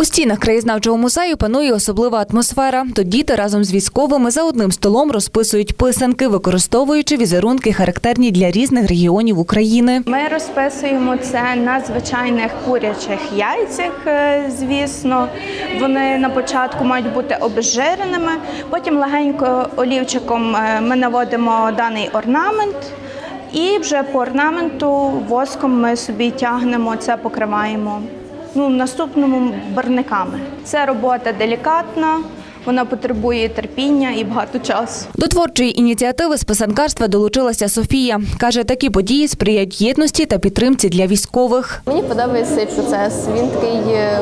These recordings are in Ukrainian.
У стінах краєзнавчого музею панує особлива атмосфера. Тут діти разом з військовими за одним столом розписують писанки, використовуючи візерунки, характерні для різних регіонів України. Ми розписуємо це на звичайних курячих яйцях, е, звісно. Вони на початку мають бути обезжиреними. Потім легенько олівчиком е, ми наводимо даний орнамент. І вже по орнаменту воском ми собі тягнемо це, покриваємо. Ну, в наступному барниками. Це робота делікатна, вона потребує терпіння і багато часу. До творчої ініціативи з писанкарства долучилася Софія. Каже, такі події сприяють єдності та підтримці для військових. Мені подобається цей процес. Він такий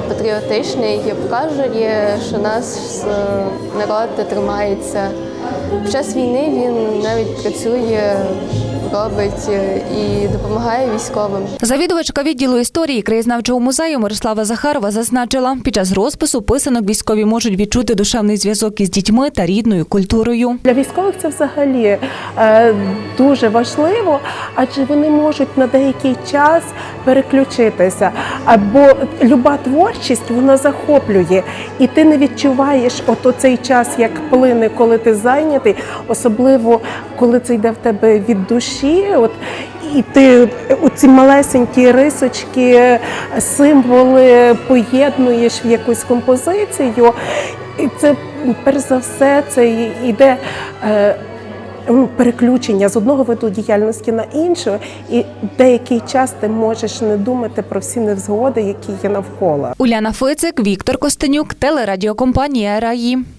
патріотичний, показує, що наш е, народ тримається. Під час війни він навіть працює, робить е, і допомагає військовим. Завідувачка відділу історії краєзнавчого музею Мирослава Захарова зазначила, під час розпису писанок військові можуть відчути душевний зв'язок із дітьми та рідною культурою. Для військових це взагалі е, дуже важливо, адже вони можуть на деякий час переключитися. Або люба творчість вона захоплює, і ти не відчуваєш от оцей час, як плине, коли ти зайнятий, особливо коли це йде в тебе від душі. От і ти оці малесенькі рисочки, символи поєднуєш в якусь композицію. І це перш за все це йде е, переключення з одного виду діяльності на іншу, і деякий час ти можеш не думати про всі невзгоди, які є навколо. Уляна Фицик, Віктор Костенюк, телерадіокомпанія Раї.